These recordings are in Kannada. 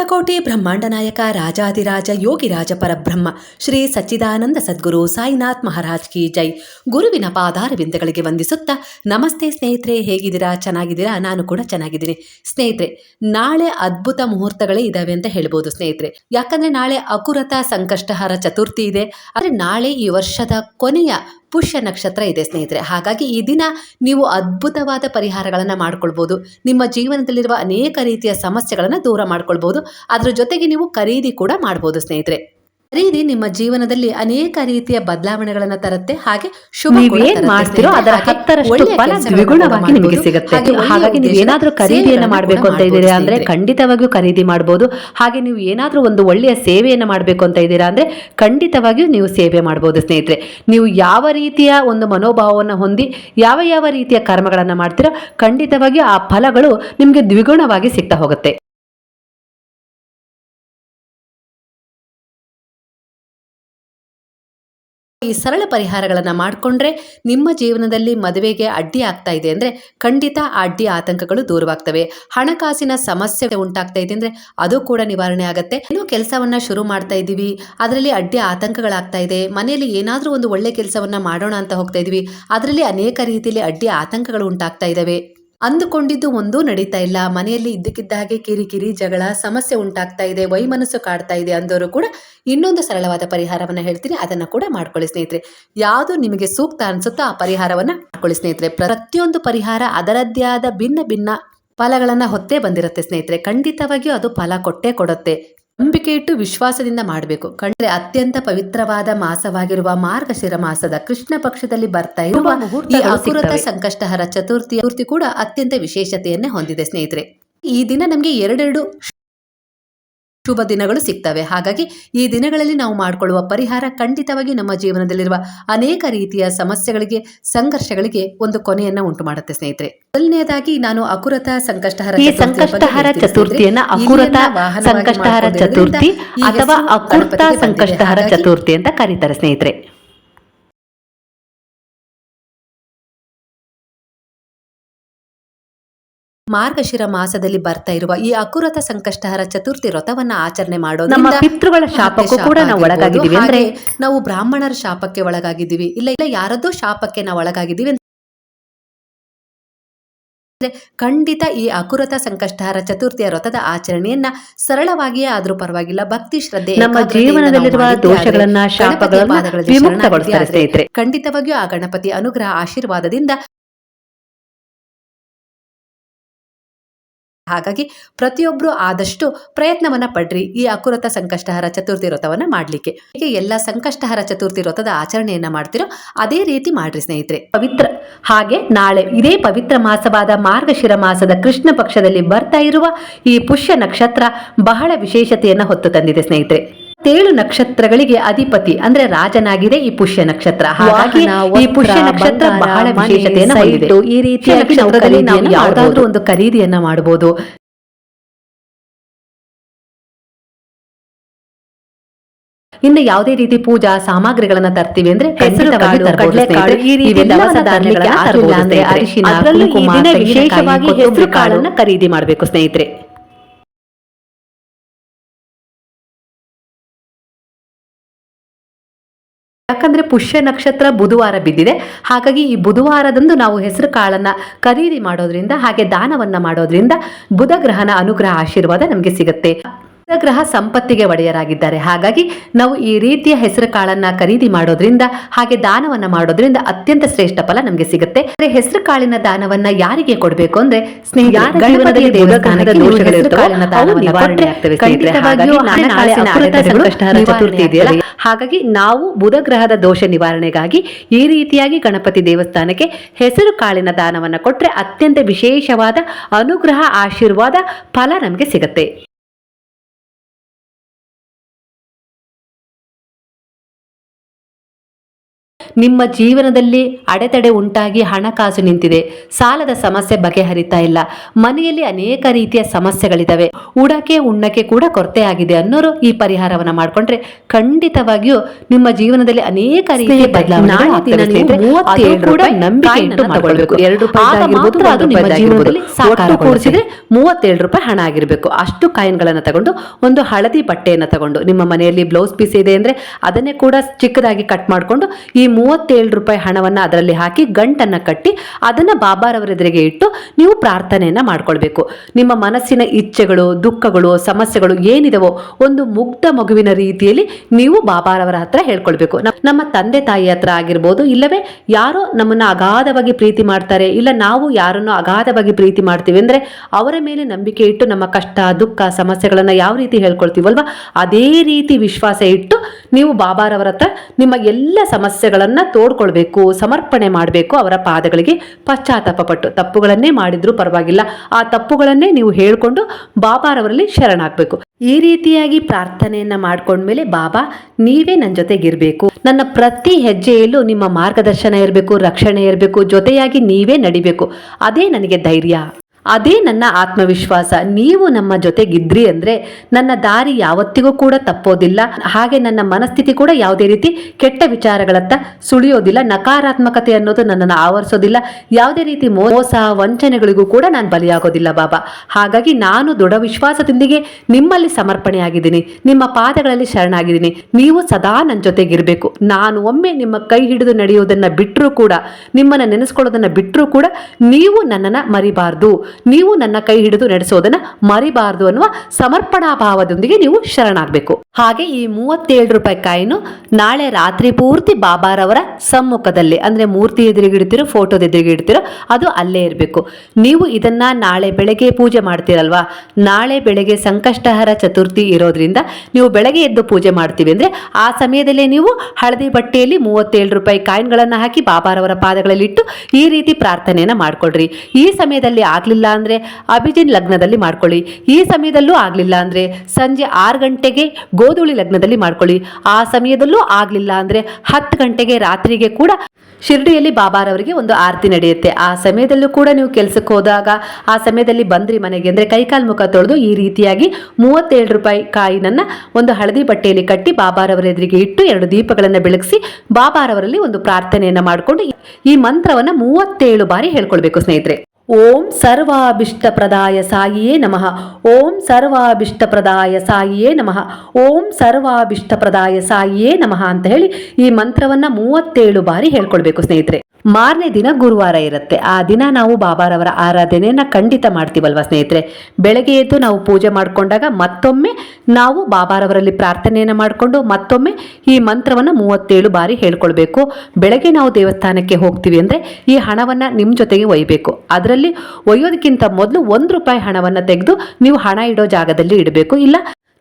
ಕೋಟಿ ಬ್ರಹ್ಮಾಂಡ ನಾಯಕ ರಾಜಾದಿರಾಜ ಯೋಗಿರಾಜ ಪರಬ್ರಹ್ಮ, ಶ್ರೀ ಸಚ್ಚಿದಾನಂದ ಸದ್ಗುರು ಸಾಯಿನಾಥ್ ಮಹಾರಾಜ್ ಕಿ ಜೈ. ಗುರುವಿನ ಪಾದಾರವಿಂದಗಳಿಗೆ ವಂದಿಸುತ್ತಾ, ನಮಸ್ತೆ ಸ್ನೇಹಿತರೆ, ಹೇಗಿದ್ದೀರಾ? ಚೆನ್ನಾಗಿದ್ದೀರಾ? ನಾನು ಕೂಡ ಚೆನ್ನಾಗಿದ್ದೀನಿ. ಸ್ನೇಹಿತರೆ, ನಾಳೆ ಅದ್ಭುತ ಮುಹೂರ್ತಗಳೇ ಇದಾವೆ ಅಂತ ಹೇಳ್ಬೋದು ಸ್ನೇಹಿತರೆ. ಯಾಕಂದ್ರೆ ನಾಳೆ ಅಕುರತ, ಸಂಕಷ್ಟಹಾರ ಚತುರ್ಥಿ ಇದೆ. ಆದರೆ ನಾಳೆ ಈ ವರ್ಷದ ಕೊನೆಯ ಪುಷ್ಯ ನಕ್ಷತ್ರ ಇದೆ, ಸ್ನೇಹಿತರೆ. ಹಾಗಾಗಿ ಈ ದಿನ ನೀವು ಅದ್ಭುತವಾದ ಪರಿಹಾರಗಳನ್ನು ಮಾಡ್ಕೊಳ್ಬೋದು. ನಿಮ್ಮ ಜೀವನದಲ್ಲಿರುವ ಅನೇಕ ರೀತಿಯ ಸಮಸ್ಯೆಗಳನ್ನು ದೂರ ಮಾಡ್ಕೊಳ್ಬೋದು. ಅದರ ಜೊತೆಗೆ ನೀವು ಖರೀದಿ ಕೂಡ ಮಾಡ್ಬೋದು, ಸ್ನೇಹಿತರೆ. ಖರೀದಿ ನಿಮ್ಮ ಜೀವನದಲ್ಲಿ ಅನೇಕ ರೀತಿಯ ಬದಲಾವಣೆಗಳನ್ನು ತರುತ್ತೆ. ಹಾಗೆ ಶುಭ ಅದರ ಹತ್ತರಷ್ಟು ಫಲ ದ್ವಿಗುಣವಾಗಿ ನಿಮಗೆ. ಸಿಗುತ್ತೆ. ಹಾಗಾಗಿ ನೀವು ಏನಾದರೂ ಖರೀದಿಯನ್ನ ಮಾಡಬೇಕು ಅಂತ ಇದ್ದೀರಾ ಅಂದ್ರೆ ಖಂಡಿತವಾಗಿಯೂ ಖರೀದಿ ಮಾಡಬಹುದು ಹಾಗೆ ನೀವು ಏನಾದರೂ ಒಂದು ಒಳ್ಳೆಯ ಸೇವೆಯನ್ನು ಮಾಡಬೇಕು ಅಂತ ಇದ್ದೀರಾ ಅಂದ್ರೆ ಖಂಡಿತವಾಗಿಯೂ ನೀವು ಸೇವೆ ಮಾಡಬಹುದು ಸ್ನೇಹಿತರೆ. ನೀವು ಯಾವ ರೀತಿಯ ಒಂದು ಮನೋಭಾವವನ್ನು ಹೊಂದಿ ಯಾವ ಯಾವ ರೀತಿಯ ಕರ್ಮಗಳನ್ನು ಮಾಡ್ತೀರೋ ಖಂಡಿತವಾಗಿಯೂ ಆ ಫಲಗಳು ನಿಮಗೆ ದ್ವಿಗುಣವಾಗಿ ಸಿಗ್ತಾ ಹೋಗುತ್ತೆ. ಈ ಸರಳ ಪರಿಹಾರಗಳನ್ನು ಮಾಡಿಕೊಂಡ್ರೆ ನಿಮ್ಮ ಜೀವನದಲ್ಲಿ ಮದುವೆಗೆ ಅಡ್ಡಿ ಆಗ್ತಾ ಇದೆ ಅಂದರೆ ಖಂಡಿತ ಅಡ್ಡಿ ಆತಂಕಗಳು ದೂರವಾಗ್ತವೆ. ಹಣಕಾಸಿನ ಸಮಸ್ಯೆ ಉಂಟಾಗ್ತಾ ಇದೆ ಅಂದರೆ ಅದು ಕೂಡ ನಿವಾರಣೆ ಆಗುತ್ತೆ. ಏನೋ ಕೆಲಸವನ್ನ ಶುರು ಮಾಡ್ತಾ ಇದ್ದೀವಿ, ಅದರಲ್ಲಿ ಅಡ್ಡಿ ಆತಂಕಗಳಾಗ್ತಾ ಇದೆ, ಮನೆಯಲ್ಲಿ ಏನಾದರೂ ಒಂದು ಒಳ್ಳೆ ಕೆಲಸವನ್ನು ಮಾಡೋಣ ಅಂತ ಹೋಗ್ತಾ ಇದ್ದೀವಿ, ಅದರಲ್ಲಿ ಅನೇಕ ರೀತಿಯಲ್ಲಿ ಅಡ್ಡಿ ಆತಂಕಗಳು ಉಂಟಾಗ್ತಾ ಇದ್ದಾವೆ ಅಂದುಕೊಂಡಿದ್ದು ಒಂದೂ ನಡೀತಾ ಇಲ್ಲ. ಮನೆಯಲ್ಲಿ ಇದ್ದಕ್ಕಿದ್ದ ಹಾಗೆ ಕಿರಿಕಿರಿ, ಜಗಳ, ಸಮಸ್ಯೆ ಉಂಟಾಗ್ತಾ ಇದೆ, ವೈಮನಸ್ಸು ಕಾಡ್ತಾ ಇದೆ ಅಂದವರು ಕೂಡ ಇನ್ನೊಂದು ಸರಳವಾದ ಪರಿಹಾರವನ್ನ ಹೇಳ್ತೀನಿ. ಅದನ್ನ ಕೂಡ ಮಾಡ್ಕೊಳ್ಳಿ ಸ್ನೇಹಿತರೆ. ಯಾವುದು ನಿಮಗೆ ಸೂಕ್ತ ಅನ್ಸುತ್ತೋ ಆ ಪರಿಹಾರವನ್ನ ಮಾಡ್ಕೊಳ್ಳಿ ಸ್ನೇಹಿತರೆ. ಪ್ರತಿಯೊಂದು ಪರಿಹಾರ ಅದರದ್ದೇ ಆದ ಭಿನ್ನ ಭಿನ್ನ ಫಲಗಳನ್ನ ಹೊತ್ತೇ ಬಂದಿರುತ್ತೆ ಸ್ನೇಹಿತರೆ. ಖಂಡಿತವಾಗಿಯೂ ಅದು ಫಲ ಕೊಟ್ಟೇ ಕೊಡುತ್ತೆ. ನಂಬಿಕೆ ಇಟ್ಟು ವಿಶ್ವಾಸದಿಂದ ಮಾಡಬೇಕು ಕಂಡ್ರೆ ಅತ್ಯಂತ ಪವಿತ್ರವಾದ ಮಾಸವಾಗಿರುವ ಮಾರ್ಗಶಿರ ಮಾಸದ ಕೃಷ್ಣ ಪಕ್ಷದಲ್ಲಿ ಬರ್ತಾ ಇರುವ ಈ ಅಕುರತ. ಸಂಕಷ್ಟಹರ ಚತುರ್ಥಿ ಚತುರ್ಥಿ ಕೂಡ ಅತ್ಯಂತ ವಿಶೇಷತೆಯನ್ನೇ ಹೊಂದಿದೆ ಸ್ನೇಹಿತರೆ ಈ ದಿನ ನಮಗೆ ಎರಡೆರಡು ಶುಭ ದಿನಗಳು ಸಿಗ್ತವೆ. ಹಾಗಾಗಿ ಈ ದಿನಗಳಲ್ಲಿ ನಾವು ಮಾಡಿಕೊಳ್ಳುವ ಪರಿಹಾರ ಖಂಡಿತವಾಗಿ ನಮ್ಮ ಜೀವನದಲ್ಲಿರುವ ಅನೇಕ ರೀತಿಯ ಸಮಸ್ಯೆಗಳಿಗೆ ಸಂಘರ್ಷಗಳಿಗೆ ಒಂದು ಕೊನೆಯನ್ನ ಉಂಟು ಮಾಡುತ್ತೆ ಸ್ನೇಹಿತರೆ. ಮೊದಲನೆಯದಾಗಿ ನಾನು ಅಕುರತ ಸಂಕಷ್ಟಹರ ಈ ಸಂಕಷ್ಟಹಾರ ಚತುರ್ಥಿಯನ್ನ ಅಕುರತ ಸಂಕಷ್ಟಹಾರ ಚತುರ್ಥಿ ಅಥವಾ ಅಕುರ್ತ ಸಂಕಷ್ಟಹಾರ ಚತುರ್ಥಿ ಅಂತ ಕರೀತಾರೆ ಸ್ನೇಹಿತರೆ. ಮಾರ್ಗಶಿರ ಮಾಸದಲ್ಲಿ ಬರ್ತಾ ಇರುವ ಈ ಅಕುರತ ಸಂಕಷ್ಟಹರ ಚತುರ್ಥಿ ವ್ರತವನ್ನ ಆಚರಣೆ ನಮ್ಮ ಮಾಡೋದ್ರಿಂದ ಪಿತೃಗಳ ಶಾಪಕ್ಕೂ ಕೂಡ ನಾವು ಆಗಿರ್ಬೋದು. ಒಳಗಾಗಿದ್ದೀವಿ ಅಂದ್ರೆ ನಾವು ಬ್ರಾಹ್ಮಣರ ಶಾಪಕ್ಕೆ ಒಳಗಾಗಿದ್ದೀವಿ ಇಲ್ಲ ಇಲ್ಲ ಯಾರದ್ದೋ ಶಾಪಕ್ಕೆ ನಾವು ಒಳಗಾಗಿದ್ದೀವಿ ಅಂದ್ರೆ ಖಂಡಿತ ಈ ಅಕುರತ ಸಂಕಷ್ಟಹರ ಚತುರ್ಥಿಯ ವ್ರತದ ಆಚರಣೆಯನ್ನ ಸರಳವಾಗಿಯೇ ಆದ್ರೂ ಪರವಾಗಿಲ್ಲ ಭಕ್ತಿ ಶ್ರದ್ಧೆ ನಮ್ಮ ಜೀವನದಲ್ಲಿರುವ ಮಾಡಿದ್ದೇ ಆದ್ರೆ ದೋಷಗಳನ್ನ ಗಣಪತಿಯ ಶಾಪಗಳನ್ನ ವಿಮುಕ್ತಗೊಳಿಸ್ತಾರೆ ಸ್ನೇಹಿತರೆ ಖಂಡಿತವಾಗಿಯೂ ಆ ಗಣಪತಿ ಅನುಗ್ರಹ ಆಶೀರ್ವಾದದಿಂದ ಹಾಗಾಗಿ ಪ್ರತಿಯೊಬ್ಬರು ಆದಷ್ಟು ಪ್ರಯತ್ನವನ್ನ ಪಡ್ರಿ ಈ ಅಕುರತ ಸಂಕಷ್ಟಹರ ಚತುರ್ಥಿ ವ್ರತವನ್ನ ಮಾಡ್ಲಿಕ್ಕೆ. ಹೀಗೆ ಎಲ್ಲ ಸಂಕಷ್ಟಹರ ಚತುರ್ಥಿ ವ್ರತದ ಆಚರಣೆಯನ್ನ ಮಾಡ್ತಿರೋ ಅದೇ ರೀತಿ ಮಾಡ್ರಿ ಸ್ನೇಹಿತರೆ. ಪವಿತ್ರ ಹಾಗೆ ನಾಳೆ ಇದೇ ಪವಿತ್ರ ಮಾಸವಾದ ಮಾರ್ಗಶಿರ ಮಾಸದ ಕೃಷ್ಣ ಪಕ್ಷದಲ್ಲಿ ಬರ್ತಾ ಇರುವ ಈ ಪುಷ್ಯ ನಕ್ಷತ್ರ ಬಹಳ ವಿಶೇಷತೆಯನ್ನ ಹೊತ್ತು ತಂದಿದೆ ಸ್ನೇಹಿತರೆ. ತೇಳು ನಕ್ಷತ್ರಗಳಿಗೆ ಅಧಿಪತಿ ಅಂದ್ರೆ ರಾಜನಾಗಿದೆ ಈ ಪುಷ್ಯ ನಕ್ಷತ್ರ. ಹಾಗಾಗಿ ಈ ಪುಷ್ಯ ನಕ್ಷತ್ರ ಬಹಳ ವಿಶೇಷತೆಯನ್ನು ಹೊಂದಿದೆ. ಈ ರೀತಿ ನಕ್ಷತ್ರದಲ್ಲಿ ನಾವು ಯಾವುದಾದ್ರೂ ಒಂದು ಖರೀದಿಯನ್ನ ಮಾಡಬಹುದು ಇನ್ನು ಯಾವುದೇ ರೀತಿ ಪೂಜಾ ಸಾಮಗ್ರಿಗಳನ್ನ ತರ್ತೀವಿ ಅಂದ್ರೆ ಹೆಸರು. ಅರಿಶಿನ ವಿಶೇಷವಾಗಿ ಹೆಸರು ಕಾಳನ್ನ ಖರೀದಿ ಮಾಡಬೇಕು ಸ್ನೇಹಿತರೆ. ಯಾಕಂದ್ರೆ ಪುಷ್ಯ ನಕ್ಷತ್ರ ಬುಧವಾರ ಬಿದ್ದಿದೆ. ಹಾಗಾಗಿ ಈ ಬುಧವಾರದಂದು ನಾವು ಹೆಸರು ಕಾಳನ್ನ ಖರೀದಿ ಮಾಡೋದ್ರಿಂದ ಹಾಗೆ ದಾನವನ್ನ ಮಾಡೋದ್ರಿಂದ ಬುಧ ಗ್ರಹನ ಅನುಗ್ರಹ ಆಶೀರ್ವಾದ ನಮಗೆ ಸಿಗುತ್ತೆ. ಗ್ರಹ ಸಂಪತ್ತಿಗೆ ಒಡೆಯರಾಗಿದ್ದಾರೆ. ಹಾಗಾಗಿ ನಾವು ಈ ರೀತಿಯ ಹೆಸರು ಕಾಳನ್ನ ಖರೀದಿ ಮಾಡೋದ್ರಿಂದ ಹಾಗೆ ದಾನವನ್ನ ಮಾಡೋದ್ರಿಂದ ಅತ್ಯಂತ ಶ್ರೇಷ್ಠ ಫಲ ನಮಗೆ ಸಿಗುತ್ತೆ. ಆದ್ರೆ ಹೆಸರು ಕಾಳಿನ ದಾನವನ್ನ ಯಾರಿಗೆ ಕೊಡಬೇಕು ಅಂದ್ರೆ ಹಾಗಾಗಿ ನಾವು ಬುಧ ಗ್ರಹದ ದೋಷ ನಿವಾರಣೆಗಾಗಿ ಈ ರೀತಿಯಾಗಿ ಗಣಪತಿ ದೇವಸ್ಥಾನಕ್ಕೆ ಹೆಸರು ಕಾಳಿನ ದಾನವನ್ನ ಕೊಟ್ರೆ ಅತ್ಯಂತ ವಿಶೇಷವಾದ ಅನುಗ್ರಹ ಆಶೀರ್ವಾದ ಫಲ ನಮಗೆ ಸಿಗುತ್ತೆ. ನಿಮ್ಮ ಜೀವನದಲ್ಲಿ ಅಡೆತಡೆ ಉಂಟಾಗಿ ಹಣಕಾಸು ನಿಂತಿದೆ. ಸಾಲದ ಸಮಸ್ಯೆ ಬಗೆಹರಿತಾ ಇಲ್ಲ. ಮನೆಯಲ್ಲಿ ಅನೇಕ ರೀತಿಯ ಸಮಸ್ಯೆಗಳಿದಾವೆ. ಉಡಕೆ ಉಣ್ಣಕ್ಕೆ ಕೂಡ ಕೊರತೆ ಆಗಿದೆ ಅನ್ನೋರು ಈ ಪರಿಹಾರವನ್ನ ಮಾಡ್ಕೊಂಡ್ರೆ ಖಂಡಿತವಾಗಿಯೂ ನಿಮ್ಮ ಜೀವನದಲ್ಲಿ ಅನೇಕ ರೀತಿಯ ಬದಲಾವಣೆ ಕೂಡಿಸಿದ್ರೆ ಮೂವತ್ತೇಳು ರೂಪಾಯಿ ಹಣ ಆಗಿರಬೇಕು. ಅಷ್ಟು ಕಾಯಿನ್ಗಳನ್ನು ತಗೊಂಡು ಒಂದು ಹಳದಿ ಬಟ್ಟೆಯನ್ನು ತಗೊಂಡು ನಿಮ್ಮ ಮನೆಯಲ್ಲಿ ಬ್ಲೌಸ್ ಪೀಸ್ ಇದೆ ಅಂದ್ರೆ ಅದನ್ನೇ ಕೂಡ ಚಿಕ್ಕದಾಗಿ ಕಟ್ ಮಾಡಿಕೊಂಡು ಈ ಮೂವತ್ತೇಳು ರೂಪಾಯಿ ಹಣವನ್ನು ಅದರಲ್ಲಿ ಹಾಕಿ ಗಂಟನ್ನು ಕಟ್ಟಿ ಅದನ್ನು ಬಾಬಾರವರ ಎದುರಿಗೆ ಇಟ್ಟು ನೀವು ಪ್ರಾರ್ಥನೆಯನ್ನು ಮಾಡ್ಕೊಳ್ಬೇಕು. ನಿಮ್ಮ ಮನಸ್ಸಿನ ಇಚ್ಛೆಗಳು, ದುಃಖಗಳು, ಸಮಸ್ಯೆಗಳು ಏನಿದವೋ ಒಂದು ಮುಗ್ಧ ಮಗುವಿನ ರೀತಿಯಲ್ಲಿ ನೀವು ಬಾಬಾರವರ ಹತ್ರ ಹೇಳ್ಕೊಳ್ಬೇಕು. ನಮ್ಮ ತಂದೆ ತಾಯಿ ಹತ್ರ ಆಗಿರ್ಬೋದು, ಇಲ್ಲವೇ ಯಾರೋ ನಮ್ಮನ್ನು ಅಗಾಧವಾಗಿ ಪ್ರೀತಿ ಮಾಡ್ತಾರೆ, ಇಲ್ಲ ನಾವು ಯಾರನ್ನು ಅಗಾಧವಾಗಿ ಪ್ರೀತಿ ಮಾಡ್ತೀವಿ ಅಂದರೆ ಅವರ ಮೇಲೆ ನಂಬಿಕೆ ಇಟ್ಟು ನಮ್ಮ ಕಷ್ಟ, ದುಃಖ, ಸಮಸ್ಯೆಗಳನ್ನು ಯಾವ ರೀತಿ ಹೇಳ್ಕೊಳ್ತೀವಲ್ವ? ಅದೇ ರೀತಿ ವಿಶ್ವಾಸ ಇಟ್ಟು ನೀವು ಬಾಬಾರವರ ಹತ್ರ ನಿಮ್ಮ ಎಲ್ಲ ಸಮಸ್ಯೆಗಳನ್ನ ತೋಡ್ಕೊಳ್ಬೇಕು, ಸಮರ್ಪಣೆ ಮಾಡಬೇಕು, ಅವರ ಪಾದಗಳಿಗೆ ಪಶ್ಚಾತ್ತಾಪ ಪಟ್ಟು ತಪ್ಪುಗಳನ್ನೇ ಮಾಡಿದ್ರೂ ಪರವಾಗಿಲ್ಲ. ಆ ತಪ್ಪುಗಳನ್ನೇ ನೀವು ಹೇಳ್ಕೊಂಡು ಬಾಬಾರವರಲ್ಲಿ ಶರಣಾಗಬೇಕು. ಈ ರೀತಿಯಾಗಿ ಪ್ರಾರ್ಥನೆಯನ್ನ ಮಾಡ್ಕೊಂಡ್ಮೇಲೆ, ಬಾಬಾ, ನೀವೇ ನನ್ನ ಜೊತೆಗಿರ್ಬೇಕು. ನನ್ನ ಪ್ರತಿ ಹೆಜ್ಜೆಯಲ್ಲೂ ನಿಮ್ಮ ಮಾರ್ಗದರ್ಶನ ಇರಬೇಕು, ರಕ್ಷಣೆ ಇರಬೇಕು, ಜೊತೆಯಾಗಿ ನೀವೇ ನಡಿಬೇಕು. ಅದೇ ನನಗೆ ಧೈರ್ಯ. ಅದೇ ನನ್ನ ಆತ್ಮವಿಶ್ವಾಸ. ನೀವು ನಮ್ಮ ಜೊತೆಗಿದ್ರಿ ಅಂದ್ರೆ ನನ್ನ ದಾರಿ ಯಾವತ್ತಿಗೂ ಕೂಡ ತಪ್ಪೋದಿಲ್ಲ. ಹಾಗೆ ನನ್ನ ಮನಸ್ಥಿತಿ ಕೂಡ ಯಾವುದೇ ರೀತಿ ಕೆಟ್ಟ ವಿಚಾರಗಳತ್ತ ಸುಳಿಯೋದಿಲ್ಲ. ನಕಾರಾತ್ಮಕತೆ ಅನ್ನೋದು ನನ್ನನ್ನು ಆವರಿಸೋದಿಲ್ಲ. ಯಾವುದೇ ರೀತಿ ಮೋಸ, ವಂಚನೆಗಳಿಗೂ ಕೂಡ ನಾನು ಬಲಿಯಾಗೋದಿಲ್ಲ ಬಾಬಾ. ಹಾಗಾಗಿ ನಾನು ದೃಢ ವಿಶ್ವಾಸದೊಂದಿಗೆ ನಿಮ್ಮಲ್ಲಿ ಸಮರ್ಪಣೆಯಾಗಿದ್ದೀನಿ. ನಿಮ್ಮ ಪಾದಗಳಲ್ಲಿ ಶರಣಾಗಿದ್ದೀನಿ. ನೀವು ಸದಾ ನನ್ನ ಜೊತೆಗಿರಬೇಕು. ನಾನು ಒಮ್ಮೆ ನಿಮ್ಮ ಕೈ ಹಿಡಿದು ನಡೆಯೋದನ್ನು ಬಿಟ್ಟರೂ ಕೂಡ, ನಿಮ್ಮನ್ನು ನೆನೆಸ್ಕೊಳ್ಳೋದನ್ನು ಬಿಟ್ಟರೂ ಕೂಡ ನೀವು ನನ್ನನ್ನು ಮರಿಬಾರ್ದು. ನೀವು ನನ್ನ ಕೈ ಹಿಡಿದು ನಡೆಸೋದನ್ನ ಮರಿಬಾರದು ಅನ್ನುವ ಸಮರ್ಪಣಾ ಭಾವದೊಂದಿಗೆ ನೀವು ಶರಣಾಗಬೇಕು. ಹಾಗೆ ಈ ಮೂವತ್ತೇಳು ರೂಪಾಯಿ ಕಾಯಿನು ನಾಳೆ ರಾತ್ರಿ ಪೂರ್ತಿ ಬಾಬಾರವರ ಸಮ್ಮುಖದಲ್ಲಿ, ಅಂದ್ರೆ ಮೂರ್ತಿ ಎದುರಿಗೆ ಇಡ್ತಿರೋ, ಫೋಟೋದ ಎದುರಿಗೆ ಇಡ್ತಿರೋ, ಅದು ಅಲ್ಲೇ ಇರಬೇಕು. ನೀವು ಇದನ್ನ ನಾಳೆ ಬೆಳಗ್ಗೆ ಪೂಜೆ ಮಾಡ್ತೀರಲ್ವಾ? ನಾಳೆ ಬೆಳಗ್ಗೆ ಸಂಕಷ್ಟಹರ ಚತುರ್ಥಿ ಇರೋದ್ರಿಂದ ನೀವು ಬೆಳಗ್ಗೆ ಎದ್ದು ಪೂಜೆ ಮಾಡ್ತೀವಿ ಅಂದ್ರೆ ಆ ಸಮಯದಲ್ಲೇ ನೀವು ಹಳದಿ ಬಟ್ಟೆಯಲ್ಲಿ ಮೂವತ್ತೇಳು ರೂಪಾಯಿ ಕಾಯಿನ್ಗಳನ್ನು ಹಾಕಿ ಬಾಬಾರವರ ಪಾದಗಳಲ್ಲಿ ಇಟ್ಟು ಈ ರೀತಿ ಪ್ರಾರ್ಥನೆಯನ್ನ ಮಾಡ್ಕೊಳ್ರಿ. ಈ ಸಮಯದಲ್ಲಿ ಆಗ್ಲಿಲ್ಲ ಅಂದ್ರೆ ಅಭಿಜಿನ್ ಲಗ್ನದಲ್ಲಿ ಮಾಡ್ಕೊಳ್ಳಿ. ಈ ಸಮಯದಲ್ಲೂ ಆಗಲಿಲ್ಲ ಅಂದ್ರೆ ಸಂಜೆ ಆರು ಗಂಟೆಗೆ ಗೋಧುಳಿ ಲಗ್ನದಲ್ಲಿ ಮಾಡ್ಕೊಳ್ಳಿ. ಆ ಸಮಯದಲ್ಲೂ ಆಗಲಿಲ್ಲ ಅಂದ್ರೆ ಹತ್ತು ಗಂಟೆಗೆ ರಾತ್ರಿಗೆ ಕೂಡ ಶಿರ್ಡಿಯಲ್ಲಿ ಬಾಬಾರವರಿಗೆ ಒಂದು ಆರತಿ ನಡೆಯುತ್ತೆ. ಆ ಸಮಯದಲ್ಲೂ ಕೂಡ ನೀವು ಕೆಲಸಕ್ಕೆ ಹೋದಾಗ, ಆ ಸಮಯದಲ್ಲಿ ಬಂದ್ರಿ ಮನೆಗೆ ಅಂದರೆ ಕೈಕಾಲು ಮುಖ ತೊಳೆದು ಈ ರೀತಿಯಾಗಿ ಮೂವತ್ತೇಳು ರೂಪಾಯಿ ಕಾಯಿನನ್ನ ಒಂದು ಹಳದಿ ಬಟ್ಟೆಯಲ್ಲಿ ಕಟ್ಟಿ ಬಾಬಾರವರ ಎದುರಿಗೆ ಇಟ್ಟು ಎರಡು ದೀಪಗಳನ್ನು ಬೆಳಗಿಸಿ ಬಾಬಾರವರಲ್ಲಿ ಒಂದು ಪ್ರಾರ್ಥನೆಯನ್ನು ಮಾಡಿಕೊಂಡು ಈ ಮಂತ್ರವನ್ನು ಮೂವತ್ತೇಳು ಬಾರಿ ಹೇಳ್ಕೊಳ್ಬೇಕು ಸ್ನೇಹಿತರೆ. ಓಂ ಸರ್ವಾಭಿಷ್ಟಪ್ರದಾಯ ಸಾಯಿಯೇ ನಮಃ. ಓಂ ಸರ್ವಾಭಿಷ್ಟ ಪ್ರದಾಯ ಸಾಯಿಯೇ ನಮಃ. ಓಂ ಸರ್ವಾಭಿಷ್ಟ ಪ್ರದಾಯ ಸಾಯಿಯೇ ನಮಃ ಅಂತ ಹೇಳಿ ಈ ಮಂತ್ರವನ್ನ ಮೂವತ್ತೇಳು ಬಾರಿ ಹೇಳ್ಕೊಳ್ಬೇಕು ಸ್ನೇಹಿತರೆ. ಮಾರನೇ ದಿನ ಗುರುವಾರ ಇರುತ್ತೆ. ಆ ದಿನ ನಾವು ಬಾಬಾರವರ ಆರಾಧನೆಯನ್ನ ಖಂಡಿತ ಮಾಡ್ತೀವಲ್ವ ಸ್ನೇಹಿತರೆ? ಬೆಳಗ್ಗೆ ಎದ್ದು ನಾವು ಪೂಜೆ ಮಾಡಿಕೊಂಡಾಗ ಮತ್ತೊಮ್ಮೆ ನಾವು ಬಾಬಾರವರಲ್ಲಿ ಪ್ರಾರ್ಥನೆಯನ್ನು ಮಾಡಿಕೊಂಡು ಮತ್ತೊಮ್ಮೆ ಈ ಮಂತ್ರವನ್ನು ಮೂವತ್ತೇಳು ಬಾರಿ ಹೇಳ್ಕೊಳ್ಬೇಕು. ಬೆಳಗ್ಗೆ ನಾವು ದೇವಸ್ಥಾನಕ್ಕೆ ಹೋಗ್ತೀವಿ ಅಂದರೆ ಈ ಹಣವನ್ನು ನಿಮ್ಮ ಜೊತೆಗೆ ಒಯ್ಯಬೇಕು ಅದರಲ್ಲಿ ಒಯ್ಯೋದಕ್ಕಿಂತ ಮೊದಲು ಒಂದು ರೂಪಾಯಿ ಹಣವನ್ನು ತೆಗೆದು ನೀವು ಹಣ ಇಡೋ ಜಾಗದಲ್ಲಿ ಇಡಬೇಕು. ಇಲ್ಲ,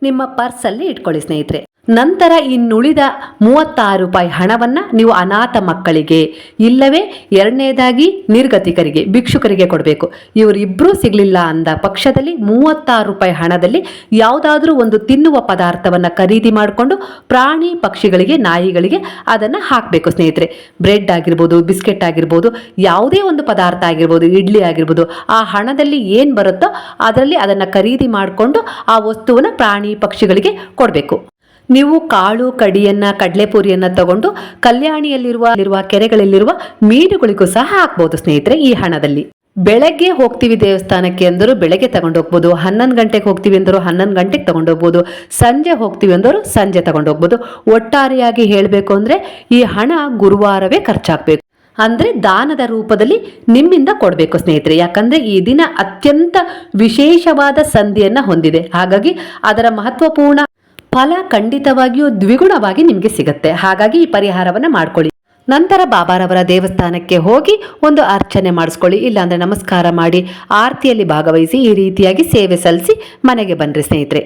ನಿಮ್ಮ ಪರ್ಸಲ್ಲಿ ಇಟ್ಕೊಳ್ಳಿ ಸ್ನೇಹಿತರೆ. ನಂತರ ಇನ್ನುಳಿದ ಮೂವತ್ತಾರು ರೂಪಾಯಿ ಹಣವನ್ನ ನೀವು ಅನಾಥ ಮಕ್ಕಳಿಗೆ, ಇಲ್ಲವೇ ಎರಡನೇದಾಗಿ ನಿರ್ಗತಿಕರಿಗೆ, ಭಿಕ್ಷುಕರಿಗೆ ಕೊಡಬೇಕು. ಇವರಿಬ್ಬರೂ ಸಿಗಲಿಲ್ಲ ಅಂದ ಪಕ್ಷದಲ್ಲಿ ಮೂವತ್ತಾರು ರೂಪಾಯಿ ಹಣದಲ್ಲಿ ಯಾವುದಾದ್ರೂ ಒಂದು ತಿನ್ನುವ ಪದಾರ್ಥವನ್ನು ಖರೀದಿ ಮಾಡಿಕೊಂಡು ಪ್ರಾಣಿ ಪಕ್ಷಿಗಳಿಗೆ, ನಾಯಿಗಳಿಗೆ ಅದನ್ನು ಹಾಕಬೇಕು ಸ್ನೇಹಿತರೆ. ಬ್ರೆಡ್ ಆಗಿರ್ಬೋದು, ಬಿಸ್ಕೆಟ್ ಆಗಿರ್ಬೋದು, ಯಾವುದೇ ಒಂದು ಪದಾರ್ಥ ಆಗಿರ್ಬೋದು, ಇಡ್ಲಿ ಆಗಿರ್ಬೋದು, ಆ ಹಣದಲ್ಲಿ ಏನು ಬರುತ್ತೋ ಅದರಲ್ಲಿ ಅದನ್ನು ಖರೀದಿ ಮಾಡಿಕೊಂಡು ಆ ವಸ್ತುವನ್ನು ಪ್ರಾಣಿ ಪಕ್ಷಿಗಳಿಗೆ ಕೊಡಬೇಕು. ನೀವು ಕಾಳು, ಕಡಿಯನ್ನ, ಕಡಲೆಪುರಿಯನ್ನ ತಗೊಂಡು ಕಲ್ಯಾಣಿಯಲ್ಲಿರುವ, ಇರುವ ಕೆರೆಗಳಲ್ಲಿರುವ ಮೀನುಗಳಿಗೂ ಸಹ ಹಾಕ್ಬಹುದು ಸ್ನೇಹಿತರೆ ಈ ಹಣದಲ್ಲಿ. ಬೆಳಗ್ಗೆ ಹೋಗ್ತೀವಿ ದೇವಸ್ಥಾನಕ್ಕೆ ಅಂದರೂ ಬೆಳಗ್ಗೆ ತಗೊಂಡು ಹೋಗ್ಬೋದು ಹನ್ನೊಂದು ಗಂಟೆಗೆ ಹೋಗ್ತೀವಿ ಅಂದರು ಹನ್ನೊಂದು ಗಂಟೆಗೆ ತಗೊಂಡೋಗ್ಬೋದು, ಸಂಜೆ ಹೋಗ್ತೀವಿ ಅಂದರು ಸಂಜೆ ತಗೊಂಡು ಹೋಗ್ಬೋದು ಒಟ್ಟಾರೆಯಾಗಿ ಹೇಳಬೇಕು ಅಂದರೆ ಈ ಹಣ ಗುರುವಾರವೇ ಖರ್ಚಾಗಬೇಕು. ಅಂದ್ರೆ ದಾನದ ರೂಪದಲ್ಲಿ ನಿಮ್ಮಿಂದ ಕೊಡಬೇಕು ಸ್ನೇಹಿತರೆ. ಯಾಕಂದರೆ ಈ ದಿನ ಅತ್ಯಂತ ವಿಶೇಷವಾದ ಸಂಧಿಯನ್ನು ಹೊಂದಿದೆ. ಹಾಗಾಗಿ ಅದರ ಮಹತ್ವಪೂರ್ಣ ಫಲ ಖಂಡಿತವಾಗಿಯೂ ದ್ವಿಗುಣವಾಗಿ ನಿಮಗೆ ಸಿಗುತ್ತೆ. ಹಾಗಾಗಿ ಈ ಪರಿಹಾರವನ್ನು ಮಾಡ್ಕೊಳ್ಳಿ. ನಂತರ ಬಾಬಾರವರ ದೇವಸ್ಥಾನಕ್ಕೆ ಹೋಗಿ ಒಂದು ಅರ್ಚನೆ ಮಾಡಿಸ್ಕೊಳ್ಳಿ. ಇಲ್ಲಾಂದರೆ ನಮಸ್ಕಾರ ಮಾಡಿ, ಆರತಿಯಲ್ಲಿ ಭಾಗವಹಿಸಿ ಈ ರೀತಿಯಾಗಿ ಸೇವೆ ಸಲ್ಲಿಸಿ ಮನೆಗೆ ಬನ್ನಿರಿ ಸ್ನೇಹಿತರೆ.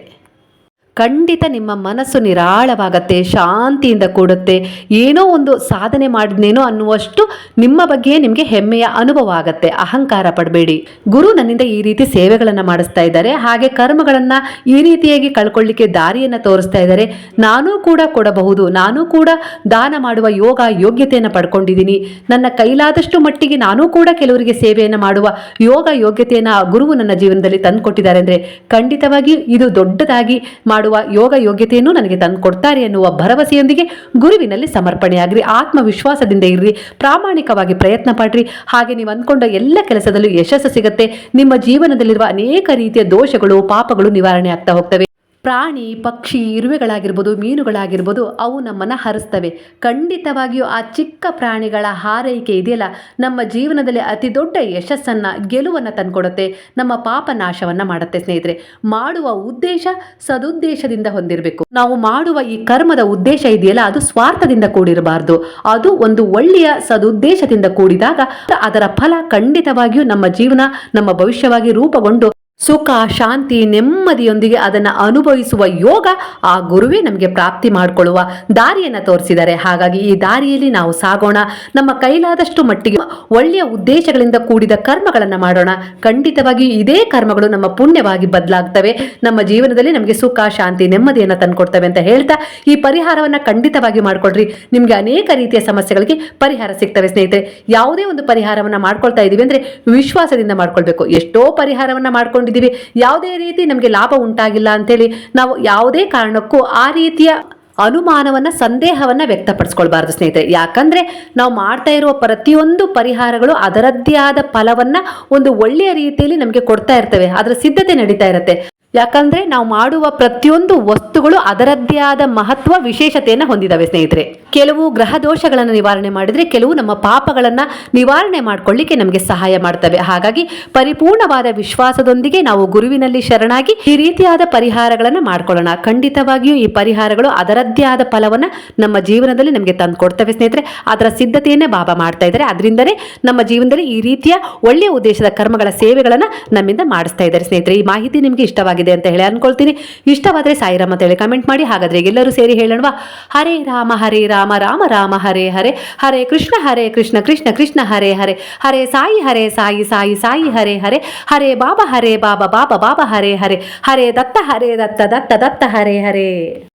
ಖಂಡಿತ ನಿಮ್ಮ ಮನಸ್ಸು ನಿರಾಳವಾಗತ್ತೆ, ಶಾಂತಿಯಿಂದ ಕೂಡುತ್ತೆ. ಏನೋ ಒಂದು ಸಾಧನೆ ಮಾಡಿದ್ನೇನೋ ಅನ್ನುವಷ್ಟು ನಿಮ್ಮ ಬಗ್ಗೆ ನಿಮಗೆ ಹೆಮ್ಮೆಯ ಅನುಭವ ಆಗತ್ತೆ. ಅಹಂಕಾರ ಪಡಬೇಡಿ. ಗುರು ನನ್ನಿಂದ ಈ ರೀತಿ ಸೇವೆಗಳನ್ನು ಮಾಡಿಸ್ತಾ ಇದ್ದಾರೆ. ಹಾಗೆ ಕರ್ಮಗಳನ್ನು ಈ ರೀತಿಯಾಗಿ ಕಳ್ಕೊಳ್ಳಿಕ್ಕೆ ದಾರಿಯನ್ನು ತೋರಿಸ್ತಾ ಇದ್ದಾರೆ. ನಾನೂ ಕೂಡ ಕೊಡಬಹುದು. ನಾನೂ ಕೂಡ ದಾನ ಮಾಡುವ ಯೋಗ ಯೋಗ್ಯತೆಯನ್ನು ಪಡ್ಕೊಂಡಿದ್ದೀನಿ. ನನ್ನ ಕೈಲಾದಷ್ಟು ಮಟ್ಟಿಗೆ ನಾನೂ ಕೂಡ ಕೆಲವರಿಗೆ ಸೇವೆಯನ್ನು ಮಾಡುವ ಯೋಗ ಯೋಗ್ಯತೆಯನ್ನು ಗುರುವು ನನ್ನ ಜೀವನದಲ್ಲಿ ತಂದುಕೊಟ್ಟಿದ್ದಾರೆ ಅಂದರೆ ಖಂಡಿತವಾಗಿ ಇದು ದೊಡ್ಡದಾಗಿ ಮಾಡುವ ಯೋಗ ಯೋಗ್ಯತೆಯನ್ನು ನನಗೆ ತಂದು ಕೊಡ್ತಾರೆ ಎನ್ನುವ ಭರವಸೆಯೊಂದಿಗೆ ಗುರುವಿನಲ್ಲಿ ಸಮರ್ಪಣೆಯಾಗ್ರಿ. ಆತ್ಮವಿಶ್ವಾಸದಿಂದ ಇರ್ರಿ. ಪ್ರಾಮಾಣಿಕವಾಗಿ ಪ್ರಯತ್ನ ಪಡ್ರಿ. ಹಾಗೆ ನೀವು ಅಂದ್ಕೊಂಡ ಎಲ್ಲ ಕೆಲಸದಲ್ಲೂ ಯಶಸ್ಸು ಸಿಗುತ್ತೆ. ನಿಮ್ಮ ಜೀವನದಲ್ಲಿರುವ ಅನೇಕ ರೀತಿಯ ದೋಷಗಳು, ಪಾಪಗಳು ನಿವಾರಣೆ ಆಗ್ತಾ ಹೋಗ್ತವೆ. ಪ್ರಾಣಿ, ಪಕ್ಷಿ, ಇರುವೆಗಳಾಗಿರ್ಬೋದು, ಮೀನುಗಳಾಗಿರ್ಬೋದು ಅವು ನಮ್ಮನ್ನು ಹರಿಸ್ತವೆ. ಖಂಡಿತವಾಗಿಯೂ ಆ ಚಿಕ್ಕ ಪ್ರಾಣಿಗಳ ಹಾರೈಕೆ ಇದೆಯಲ್ಲ, ನಮ್ಮ ಜೀವನದಲ್ಲಿ ಅತಿ ದೊಡ್ಡ ಯಶಸ್ಸನ್ನು, ಗೆಲುವನ್ನು ತಂದುಕೊಡುತ್ತೆ, ನಮ್ಮ ಪಾಪ ನಾಶವನ್ನು ಮಾಡುತ್ತೆ ಸ್ನೇಹಿತರೆ. ಮಾಡುವ ಉದ್ದೇಶ ಸದುದ್ದೇಶದಿಂದ ಹೊಂದಿರಬೇಕು. ನಾವು ಮಾಡುವ ಈ ಕರ್ಮದ ಉದ್ದೇಶ ಇದೆಯಲ್ಲ, ಅದು ಸ್ವಾರ್ಥದಿಂದ ಕೂಡಿರಬಾರ್ದು. ಅದು ಒಂದು ಒಳ್ಳೆಯ ಸದುದ್ದೇಶದಿಂದ ಕೂಡಿದಾಗ ಅದರ ಫಲ ಖಂಡಿತವಾಗಿಯೂ ನಮ್ಮ ಜೀವನ, ನಮ್ಮ ಭವಿಷ್ಯವಾಗಿ ರೂಪುಗೊಂಡು ಸುಖ, ಶಾಂತಿ, ನೆಮ್ಮದಿಯೊಂದಿಗೆ ಅದನ್ನು ಅನುಭವಿಸುವ ಯೋಗ ಆ ಗುರುವೇ ನಮಗೆ ಪ್ರಾಪ್ತಿ ಮಾಡಿಕೊಳ್ಳುವ ದಾರಿಯನ್ನು ತೋರಿಸಿದ್ದಾರೆ. ಹಾಗಾಗಿ ಈ ದಾರಿಯಲ್ಲಿ ನಾವು ಸಾಗೋಣ. ನಮ್ಮ ಕೈಲಾದಷ್ಟು ಮಟ್ಟಿಗೆ ಒಳ್ಳೆಯ ಉದ್ದೇಶಗಳಿಂದ ಕೂಡಿದ ಕರ್ಮಗಳನ್ನು ಮಾಡೋಣ. ಖಂಡಿತವಾಗಿ ಇದೇ ಕರ್ಮಗಳು ನಮ್ಮ ಪುಣ್ಯವಾಗಿ ಬದಲಾಗ್ತವೆ. ನಮ್ಮ ಜೀವನದಲ್ಲಿ ನಮಗೆ ಸುಖ, ಶಾಂತಿ, ನೆಮ್ಮದಿಯನ್ನು ತಂದುಕೊಡ್ತವೆ ಅಂತ ಹೇಳ್ತಾ ಈ ಪರಿಹಾರವನ್ನು ಖಂಡಿತವಾಗಿ ಮಾಡ್ಕೊಳ್ರಿ. ನಿಮಗೆ ಅನೇಕ ರೀತಿಯ ಸಮಸ್ಯೆಗಳಿಗೆ ಪರಿಹಾರ ಸಿಗ್ತವೆ ಸ್ನೇಹಿತರೆ. ಯಾವುದೇ ಒಂದು ಪರಿಹಾರವನ್ನು ಮಾಡ್ಕೊಳ್ತಾ ಇದ್ದೀವಿ ಅಂದರೆ ವಿಶ್ವಾಸದಿಂದ ಮಾಡ್ಕೊಳ್ಬೇಕು. ಎಷ್ಟೋ ಪರಿಹಾರವನ್ನು ಮಾಡ್ಕೊಂಡಿದ್ದೀವಿ ಯಾವುದೇ ರೀತಿ ನಮಗೆ ಲಾಭ ಉಂಟಾಗಿಲ್ಲ ಅಂತೇಳಿ ನಾವು ಯಾವುದೇ ಕಾರಣಕ್ಕೂ ಆ ರೀತಿಯ ಅನುಮಾನವನ್ನು, ಸಂದೇಹವನ್ನ ವ್ಯಕ್ತಪಡಿಸ್ಕೊಳ್ಬಾರ್ದು ಸ್ನೇಹಿತರೆ. ಯಾಕಂದ್ರೆ ನಾವು ಮಾಡ್ತಾ ಇರುವ ಪ್ರತಿಯೊಂದು ಪರಿಹಾರಗಳು ಅದರದ್ದೇ ಆದ ಫಲವನ್ನ ಒಂದು ಒಳ್ಳೆಯ ರೀತಿಯಲ್ಲಿ ನಮಗೆ ಕೊಡ್ತಾ ಇರ್ತವೆ. ಅದರ ಸಿದ್ಧತೆ ನಡೀತಾ ಇರುತ್ತೆ. ಯಾಕಂದ್ರೆ ನಾವು ಮಾಡುವ ಪ್ರತಿಯೊಂದು ವಸ್ತುಗಳು ಅದರದ್ದೇ ಆದ ಮಹತ್ವ, ವಿಶೇಷತೆಯನ್ನು ಹೊಂದಿದವೆ, ಸ್ನೇಹಿತರೆ. ಕೆಲವು ಗ್ರಹ ದೋಷಗಳನ್ನು ನಿವಾರಣೆ ಮಾಡಿದ್ರೆ ಕೆಲವು ನಮ್ಮ ಪಾಪಗಳನ್ನು ನಿವಾರಣೆ ಮಾಡಿಕೊಳ್ಳಿಕ್ಕೆ ನಮಗೆ ಸಹಾಯ ಮಾಡ್ತವೆ. ಹಾಗಾಗಿ ಪರಿಪೂರ್ಣವಾದ ವಿಶ್ವಾಸದೊಂದಿಗೆ ನಾವು ಗುರುವಿನಲ್ಲಿ ಶರಣಾಗಿ ಈ ರೀತಿಯಾದ ಪರಿಹಾರಗಳನ್ನು ಮಾಡ್ಕೊಳ್ಳೋಣ. ಖಂಡಿತವಾಗಿಯೂ ಈ ಪರಿಹಾರಗಳು ಅದರದ್ದೇ ಆದ ಫಲವನ್ನ ನಮ್ಮ ಜೀವನದಲ್ಲಿ ನಮಗೆ ತಂದು ಕೊಡ್ತವೆ, ಸ್ನೇಹಿತರೆ. ಅದರ ಸಿದ್ಧತೆಯನ್ನೇ ಬಾಬಾ ಮಾಡ್ತಾ ಇದ್ದಾರೆ. ಅದರಿಂದಲೇ ನಮ್ಮ ಜೀವನದಲ್ಲಿ ಈ ರೀತಿಯ ಒಳ್ಳೆಯ ಉದ್ದೇಶದ ಕರ್ಮಗಳ ಸೇವೆಗಳನ್ನು ನಮ್ಮಿಂದ ಮಾಡಿಸ್ತಾ ಇದ್ದಾರೆ, ಸ್ನೇಹಿತರೆ. ಈ ಮಾಹಿತಿ ನಿಮಗೆ ಇಷ್ಟವಾಗಿದೆ. ಅಂತ ಹೇಳಿ ಅನ್ಕೊಳ್ತೀನಿ. ಇಷ್ಟವಾದರೆ ಸಾಯಿರಾಮ್ ಅಂತ ಹೇಳಿ ಕಮೆಂಟ್ ಮಾಡಿ. ಹಾಗಾದರೆ ಎಲ್ಲರೂ ಸೇರಿ ಹೇಳೋಣವಾ? ಹರೇ ರಾಮ ಹರೇ ರಾಮ ರಾಮ ರಾಮ, ಹರೇ ಹರೇ ಹರೇ ಕೃಷ್ಣ ಹರೇ ಕೃಷ್ಣ ಕೃಷ್ಣ ಕೃಷ್ಣ, ಹರೇ ಹರೇ ಹರೇ ಸಾಯಿ ಹರೇ ಸಾಯಿ ಸಾಯಿ ಸಾಯಿ, ಹರೇ ಹರೇ ಹರೇ ಬಾಬಾ ಹರೇ ಬಾಬಾ ಬಾಬಾ ಬಾಬಾ, ಹರೇ ಹರೇ ಹರೇ ದತ್ತ ಹರೇ ದತ್ತ ದತ್ತ ದತ್ತ, ಹರೇ ಹರೇ.